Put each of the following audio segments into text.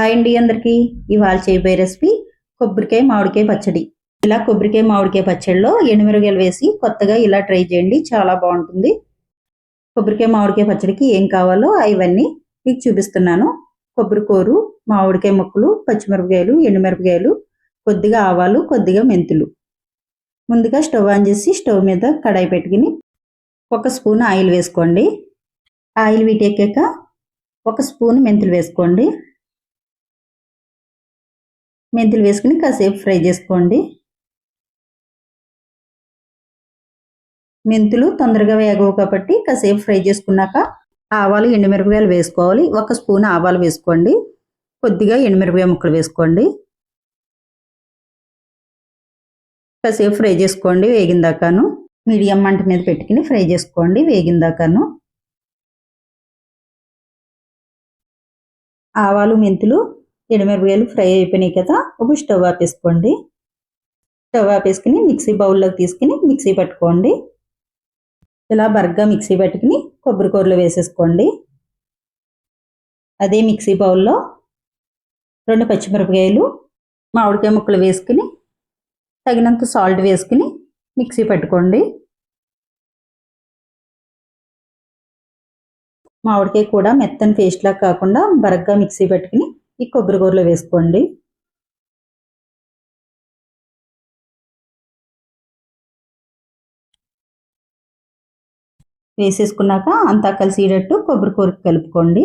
Hi అండి అందరికీ. ఇవాళ చేయబోయే రెసిపీ కొబ్బరికాయ మామిడికాయ పచ్చడి. ఇలా కొబ్బరికాయ మామిడికాయ పచ్చడిలో ఎండుమిరగాయలు వేసి కొత్తగా ఇలా ట్రై చేయండి చాలా బాగుంటుంది. కొబ్బరికాయ మామిడికాయ పచ్చడికి ఏం కావాలో అవన్నీ మీకు చూపిస్తున్నాను. కొబ్బరి కూరు మామిడికాయ ముక్కలు పచ్చిమిరపకాయలు ఎండుమిరపకాయలు కొద్దిగా ఆవాలు కొద్దిగా మెంతులు. ముందుగా స్టవ్ ఆన్ చేసి స్టవ్ మీద కడాయి పెట్టుకుని ఒక స్పూన్ ఆయిల్ వేసుకోండి. ఆయిల్ వీటెక్కాక ఒక స్పూన్ మెంతులు వేసుకోండి. మెంతులు వేసుకుని కాసేపు ఫ్రై చేసుకోండి. మెంతులు తొందరగా వేగవు కాబట్టి కాసేపు ఫ్రై చేసుకున్నాక ఆవాలు ఎండుమిరపకాయలు వేసుకోవాలి. ఒక స్పూన్ ఆవాలు వేసుకోండి. కొద్దిగా ఎండుమిరపకాయ ముక్కలు వేసుకోండి. కాసేపు ఫ్రై చేసుకోండి వేగిందాకాను మీడియం మంట మీద పెట్టుకుని ఫ్రై చేసుకోండి వేగిందాకాను ఆవాలు మెంతులు ఎండుమిరపకాయలు ఫ్రై అయిపోయినాయి కదా ఒక స్టవ్ ఆపేసుకోండి. స్టవ్ ఆపేసుకుని మిక్సీ బౌల్లోకి తీసుకుని మిక్సీ పట్టుకోండి. ఇలా బరగ్గా మిక్సీ పట్టుకుని కొబ్బరి కూరలు వేసేసుకోండి. అదే మిక్సీ బౌల్లో రెండు పచ్చిమిరపకాయలు మామిడికాయ ముక్కలు వేసుకుని తగినంత సాల్ట్ వేసుకుని మిక్సీ పట్టుకోండి. మామిడికాయ కూడా మెత్తని పేస్ట్లా కాకుండా బరగ్గా మిక్సీ పెట్టుకుని ఈ కొబ్బరి కూరలో వేసుకోండి. వేసేసుకున్నాక అంతా కలిసేటట్టు కొబ్బరి కూర కలుపుకోండి.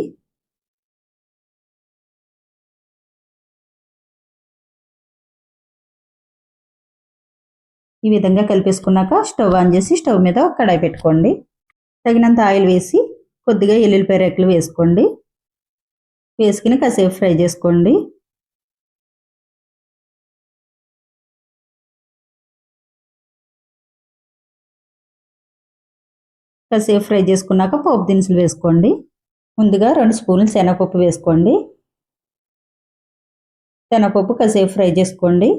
ఈ విధంగా కలిపేసుకున్నాక స్టవ్ ఆన్ చేసి స్టవ్ మీద కడాయి పెట్టుకోండి. తగినంత ఆయిల్ వేసి కొద్దిగా ఎల్లుల్లిపాయ రెక్కలు వేసుకోండి. వేసుకుని కాసేపు ఫ్రై చేసుకోండి. కాసేపు ఫ్రై చేసుకున్నాక పోపు దినుసులు వేసుకోండి. ముందుగా రెండు స్పూన్లు శనగపప్పు వేసుకోండి. శనగపప్పు కాసేపు ఫ్రై చేసుకోండి.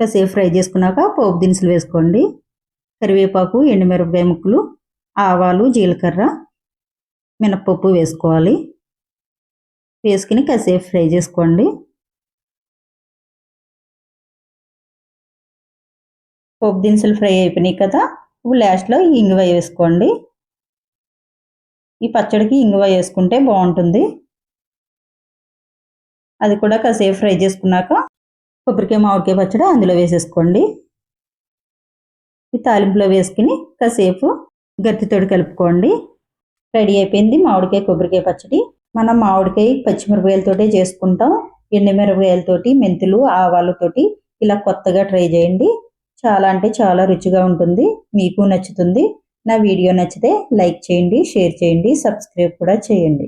కాసేపు ఫ్రై చేసుకున్నాక పోపు దినుసులు వేసుకోండి. కరివేపాకు ఎండుమిరపకాయ ముక్కలు ఆవాలు జీలకర్ర మినప్పప్పు వేసుకోవాలి. వేసుకుని కాసేపు ఫ్రై చేసుకోండి. పోపు దినుసులు ఫ్రై అయిపోయినాయి కదా ఇప్పుడు లాస్ట్లో ఇంగువ వేసుకోండి. ఈ పచ్చడికి ఇంగువ వేసుకుంటే బాగుంటుంది. అది కూడా కాసేపు ఫ్రై చేసుకున్నాక కొబ్బరికాయ మామిడికాయ పచ్చడి అందులో వేసేసుకోండి. ఈ తాలింపులో వేసుకుని కాసేపు గట్టితోటి కలుపుకోండి. రెడీ అయిపోయింది మామిడికాయ కొబ్బరికాయ పచ్చడి. మనం మామిడికాయ పచ్చిమిరపకాయలతోటే చేసుకుంటాం. ఎండుమిరపకాయలతోటి మెంతులు ఆవాలతోటి ఇలా కొత్తగా ట్రై చేయండి. చాలా అంటే చాలా రుచిగా ఉంటుంది. మీకు నచ్చుతుంది. నా వీడియో నచ్చితే లైక్ చేయండి షేర్ చేయండి సబ్స్క్రైబ్ కూడా చేయండి.